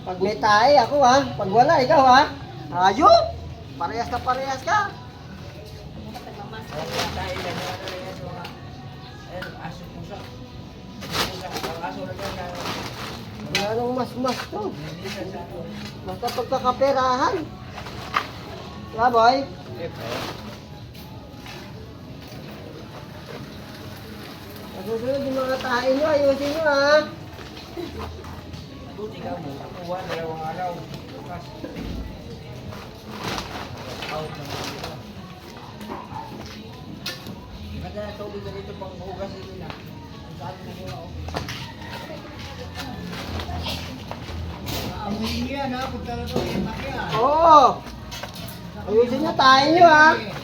Pag may tae, ako ha. Pag wala, ikaw ha. Ayun! Parehas na parehas ka. Ano nang mas-mas to. Basta pagkakaperahan. Diba, boy? Nasusunod yung mga tae nyo, ayusin nyo ha. Buti ka mo. Kuha, dalawang araw. Bukas. Out na mga ito. Ganda na tubig ka dito pang hugas dito na. Ang saan mo muna oh. Amoy niya na, kung talaga yung makya. Oo. Ayusin nyo, tae nyo ha.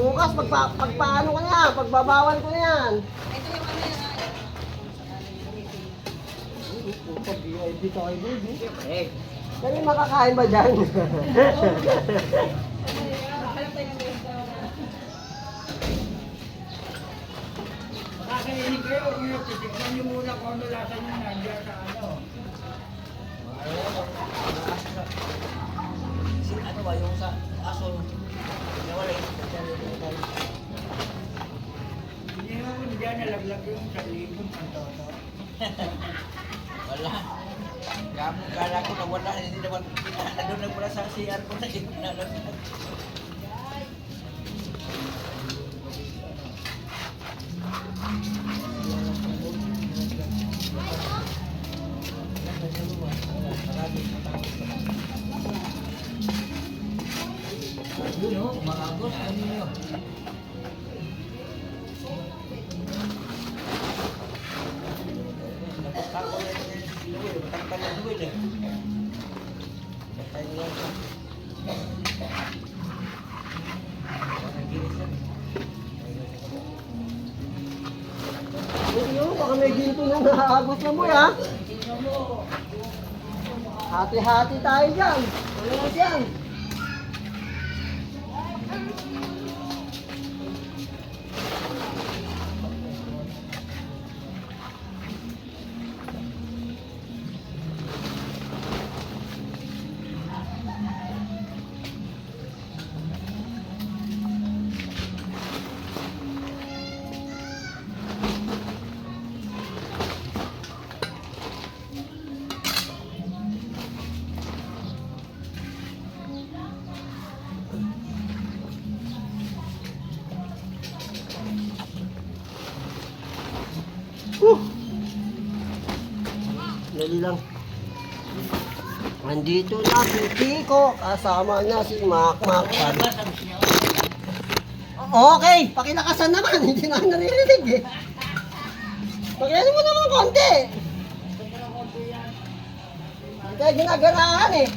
Bukas, pagpa, pagpaano ko na yan, pagbabawal ko na yan. Pag VIP tayo, baby. Eh, Kami makakain ba dyan? Makakainin kayo, kuya. Titignan niyo muna kung ano lasa niyo nandiyan sa ano. Si ano ba yung sa aso? Nawala yung sa Hindi nga mo diyan nalaglag yung sa libon ng toto. Wala. Kamu kala ko na wala, hindi naman nandun lang pala sa CR ko na hindi na nalaglag. Yun o, mga agos, ano nyo? Eh. Patay mo, ginto na nahaagos na mo ha. Hati-hati tayo dyan. Na dyan? Dali lang. Nandito na si Kiko, kasama na si Mac. Okay, pakilakasan naman, hindi na naririnig eh. Pakilasin mo naman konti. Hindi, ginaganahan eh.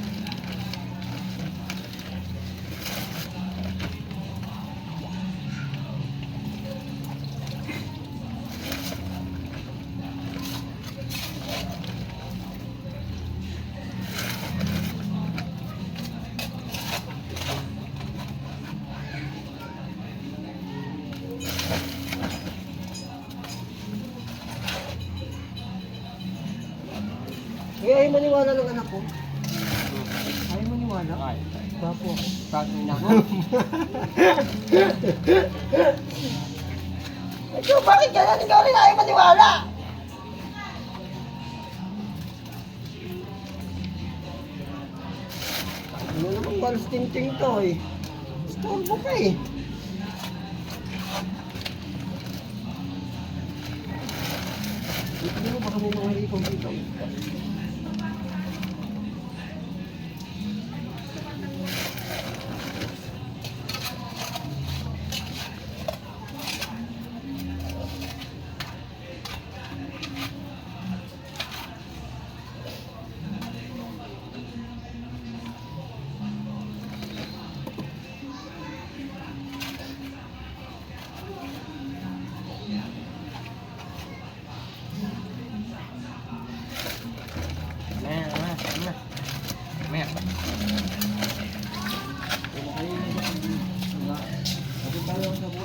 Eh, ayaw maniwala ng anak ko. Ayaw maniwala? Ay. Bapo. Bagay na ako. Ikaw, bakit ganyan? Ikaw rin ayaw maniwala. Ano naman balas ting-ting to eh. Storbo ka eh. Hindi mo baka may mga hipong dito.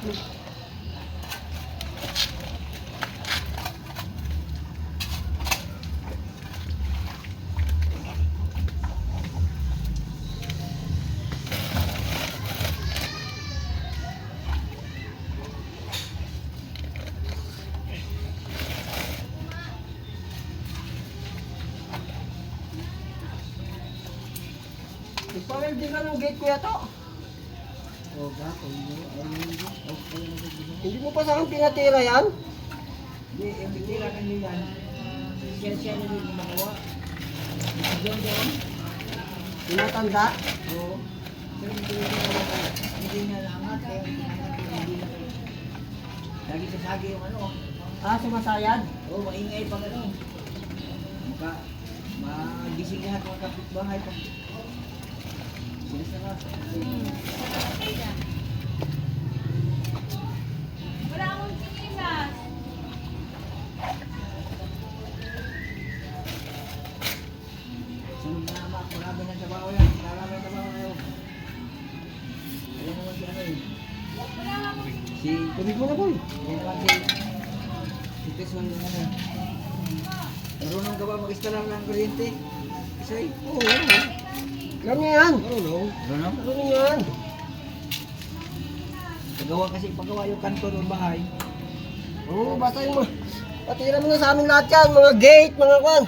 Nagpa-welding ka ng gate kuya to. Hindi mo pa sa akin pinatira yan? Hindi, yung bitira ka nyo yan. Siya siya na yung gumagawa. Diyan. Tinatanda? Oo. Pero hindi. Hindi naangat. Kaya hindi niya hindi na Lagi sasagi yung ano. Ah, sumasayad? Oo, maingay pang ano. Maka, magising lahat mga kapitbahay pag Sinas na. Tubig mo na boy. naman si Quezon yung ano. Marunong ka ba mag-install ng kuryente? Isay? Oo, niya yan. Marunong. Marunong? Niya yan. Pagawa kasi, pagawa yung kanto ng bahay. Oo, basta yung. Patira mo na sa amin lahat yan. Mga gate, mga kwan.